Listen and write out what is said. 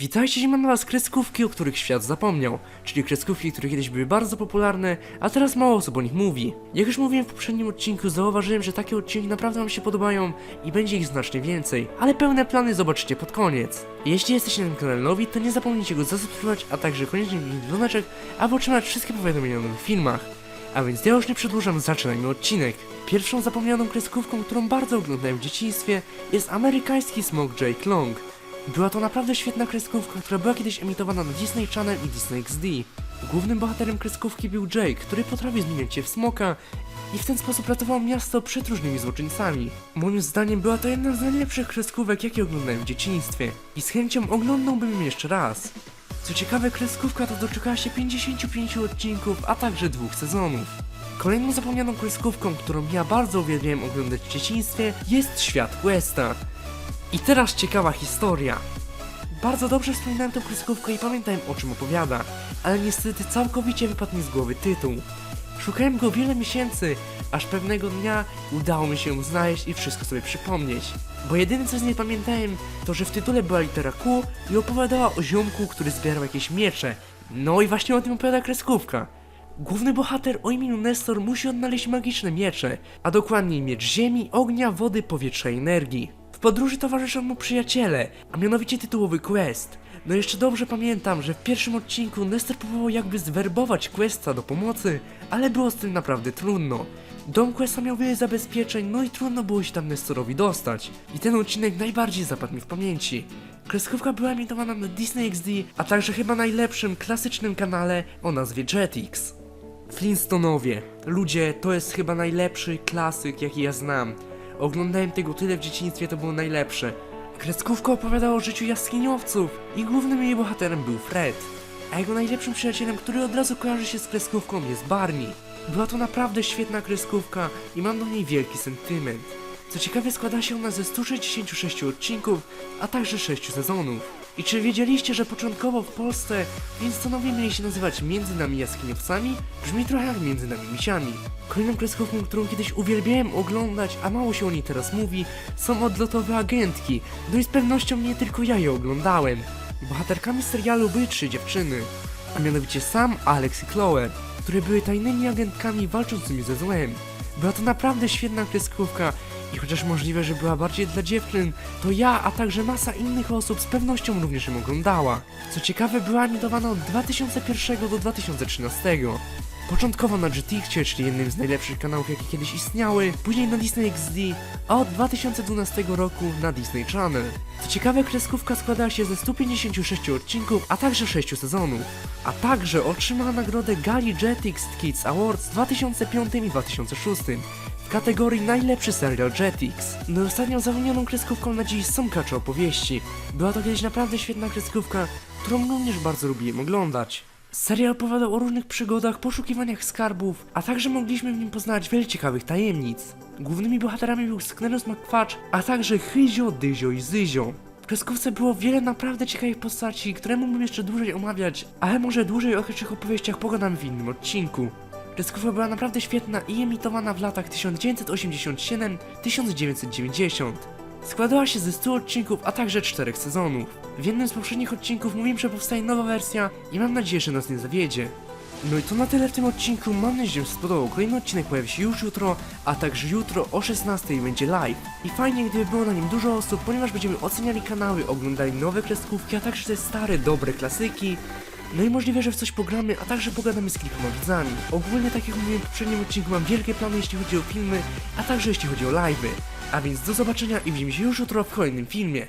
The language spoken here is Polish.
Witajcie, mam na was kreskówki, o których świat zapomniał, czyli kreskówki, które kiedyś były bardzo popularne, a teraz mało osób o nich mówi. Jak już mówiłem w poprzednim odcinku, zauważyłem, że takie odcinki naprawdę wam się podobają i będzie ich znacznie więcej, ale pełne plany zobaczycie pod koniec. Jeśli jesteście na tym kanale nowi, to nie zapomnijcie go zasubskrybować, a także koniecznie kliknąć dzwoneczek, aby otrzymać wszystkie powiadomienia o nowych filmach. A więc ja już nie przedłużam, zaczynajmy odcinek. Pierwszą zapomnianą kreskówką, którą bardzo oglądałem w dzieciństwie, jest amerykański smok Jake Long. Była to naprawdę świetna kreskówka, która była kiedyś emitowana na Disney Channel i Disney XD. Głównym bohaterem kreskówki był Jake, który potrafił zmieniać się w smoka i w ten sposób ratował miasto przed różnymi złoczyńcami. Moim zdaniem była to jedna z najlepszych kreskówek, jakie oglądałem w dzieciństwie i z chęcią oglądałbym ją jeszcze raz. Co ciekawe, kreskówka ta doczekała się 55 odcinków, a także dwóch sezonów. Kolejną zapomnianą kreskówką, którą ja bardzo uwielbiałem oglądać w dzieciństwie, jest Świat Questa. I teraz ciekawa historia. Bardzo dobrze wspominałem tę kreskówkę i pamiętałem o czym opowiada, ale niestety całkowicie wypadł mi z głowy tytuł. Szukałem go wiele miesięcy, aż pewnego dnia udało mi się znaleźć i wszystko sobie przypomnieć. Bo jedyne co z niej pamiętałem, to że w tytule była litera Q i opowiadała o ziomku, który zbierał jakieś miecze. No i właśnie o tym opowiada kreskówka. Główny bohater o imieniu Nestor musi odnaleźć magiczne miecze, a dokładniej miecz ziemi, ognia, wody, powietrza i energii. Podróży towarzyszą mu przyjaciele, a mianowicie tytułowy quest. No jeszcze dobrze pamiętam, że w pierwszym odcinku Nestor próbował jakby zwerbować questa do pomocy, ale było z tym naprawdę trudno. Dom questa miał wiele zabezpieczeń, no i trudno było się tam Nestorowi dostać. I ten odcinek najbardziej zapadł mi w pamięci. Kreskówka była emitowana na Disney XD, a także chyba najlepszym klasycznym kanale o nazwie Jetix. Flintstonowie. Ludzie, to jest chyba najlepszy klasyk, jaki ja znam. Oglądałem tego tyle w dzieciństwie, to było najlepsze. Kreskówka opowiadała o życiu jaskiniowców i głównym jej bohaterem był Fred. A jego najlepszym przyjacielem, który od razu kojarzy się z kreskówką jest Barney. Była to naprawdę świetna kreskówka i mam do niej wielki sentyment. Co ciekawe składa się ona ze 166 odcinków, a także 6 sezonów. I czy wiedzieliście, że początkowo w Polsce Flintstonowie mieli się nazywać Między nami jaskiniowcami? Brzmi trochę jak Między nami misiami. Kolejną kreskówką, którą kiedyś uwielbiałem oglądać, a mało się o niej teraz mówi, są odlotowe agentki. No i z pewnością nie tylko ja je oglądałem. Bohaterkami serialu były trzy dziewczyny, a mianowicie Sam, Alex i Chloe, które były tajnymi agentkami walczącymi ze złem. Była to naprawdę świetna kreskówka i chociaż możliwe, że była bardziej dla dziewczyn, to ja, a także masa innych osób z pewnością również ją oglądała. Co ciekawe, była emitowana od 2001 do 2013. Początkowo na GTX, czyli jednym z najlepszych kanałów, jakie kiedyś istniały, później na Disney XD, a od 2012 roku na Disney Channel. Co ciekawe, kreskówka składała się ze 156 odcinków, a także 6 sezonów. A także otrzymała nagrodę Gali Jetix Kids Awards w 2005 i 2006 w kategorii najlepszy serial Jetix. No ostatnią zapomnianą kreskówką na dziś są kacze opowieści. Była to kiedyś naprawdę świetna kreskówka, którą również bardzo lubiłem oglądać. Serial opowiadał o różnych przygodach, poszukiwaniach skarbów, a także mogliśmy w nim poznać wiele ciekawych tajemnic. Głównymi bohaterami był Sknerus McQuatch, a także Hyzio, Dyzio i Zyzio. W kreskówce było wiele naprawdę ciekawych postaci, które mógłbym jeszcze dłużej omawiać, ale może dłużej o tych opowieściach pogadam w innym odcinku. Kreskówka była naprawdę świetna i emitowana w latach 1987-1990. Składała się ze 100 odcinków, a także 4 sezonów. W jednym z poprzednich odcinków mówiłem, że powstaje nowa wersja i mam nadzieję, że nas nie zawiedzie. No i to na tyle w tym odcinku, mam nadzieję, że się spodobał. Kolejny odcinek pojawi się już jutro, a także jutro o 16 będzie live. I fajnie, gdyby było na nim dużo osób, ponieważ będziemy oceniali kanały, oglądali nowe kreskówki, a także te stare, dobre klasyki. No i możliwe, że w coś pogramy, a także pogadamy z kilkoma widzami. Ogólnie, tak jak mówiłem w poprzednim odcinku, mam wielkie plany jeśli chodzi o filmy, a także jeśli chodzi o live'y. A więc do zobaczenia i widzimy się już jutro w kolejnym filmie.